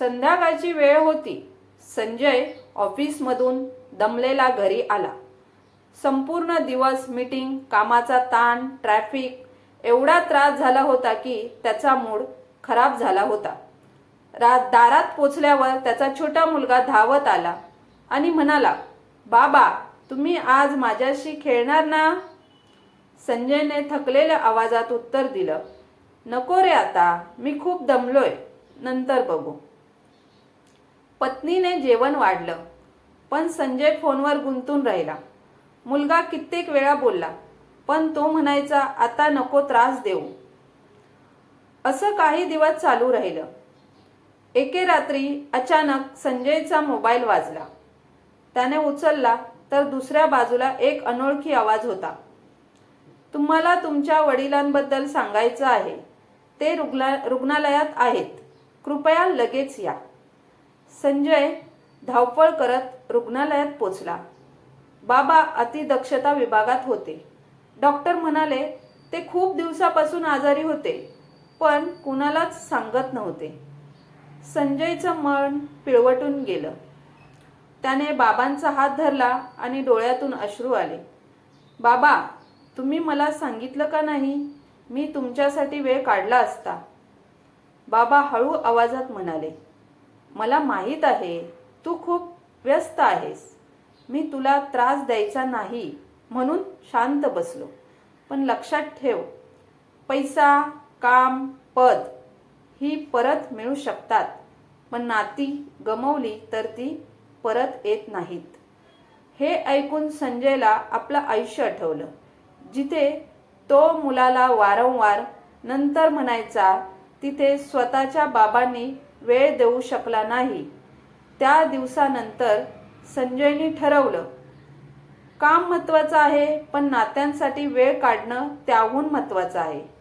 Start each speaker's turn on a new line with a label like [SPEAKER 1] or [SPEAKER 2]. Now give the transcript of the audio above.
[SPEAKER 1] संध्याकाळची वेळ होती. संजय ऑफिसमधून दमलेला घरी आला. संपूर्ण दिवस मीटिंग कामाचा ताण ट्रॅफिक एवढा त्रास झाला होता की त्याचा मूड खराब झाला होता. रा दारात पोचल्यावर त्याचा छोटा मुलगा धावत आला आणि म्हणाला बाबा तुम्ही आज माझ्याशी खेळणार ना? संजयने थकलेल्या आवाजात उत्तर दिलं नको रे आता मी खूप दमलोय. नंतर बघू. पत्नीने जेवण वाढलं पण संजय फोनवर गुंतून राहिला. मुलगा कित्येक वेळा बोलला पण तो म्हणायचा आता नको त्रास देऊ. असं काही दिवस चालू राहिलं. एके रात्री अचानक संजयचा मोबाईल वाजला. त्याने उचलला तर दुसऱ्या बाजूला एक अनोळखी आवाज होता. तुम्हाला तुमच्या वडिलांबद्दल सांगायचं आहे. ते रुग्ला रुग्णालयात आहेत. कृपया लगेच या. संजय धावपळ करत रुग्णालयात पोचला. बाबा अतिदक्षता विभागात होते. डॉक्टर म्हणाले ते खूप दिवसापासून आजारी होते पण कुणालाच सांगत नव्हते. संजयचं मन पिळवटून गेलं. त्याने बाबांचा हात धरला आणि डोळ्यातून अश्रू आले. बाबा तुम्ही मला सांगितलं का नाही? मी तुमच्यासाठी वेळ काढला असता. बाबा हळू आवाजात म्हणाले मला माहीत आहे तू खूप व्यस्त आहेस. मी तुला त्रास द्यायचा नाही म्हणून शांत बसलो. पण लक्षात ठेव पैसा काम पद ही परत मिळू शकतात पण नाती गमवली तर ती परत येत नाहीत. हे ऐकून संजयला आपलं आयुष्य आठवलं. जिथे तो मुलाला वारंवार नंतर म्हणायचा तिथे स्वतःच्या बाबांनी वेळ देऊ शकला नाही. त्या दिवसानंतर संजयने ठरवलं काम महत्त्वाचं आहे पण नात्यांसाठी वेळ काढणं त्याहून महत्त्वाचं आहे.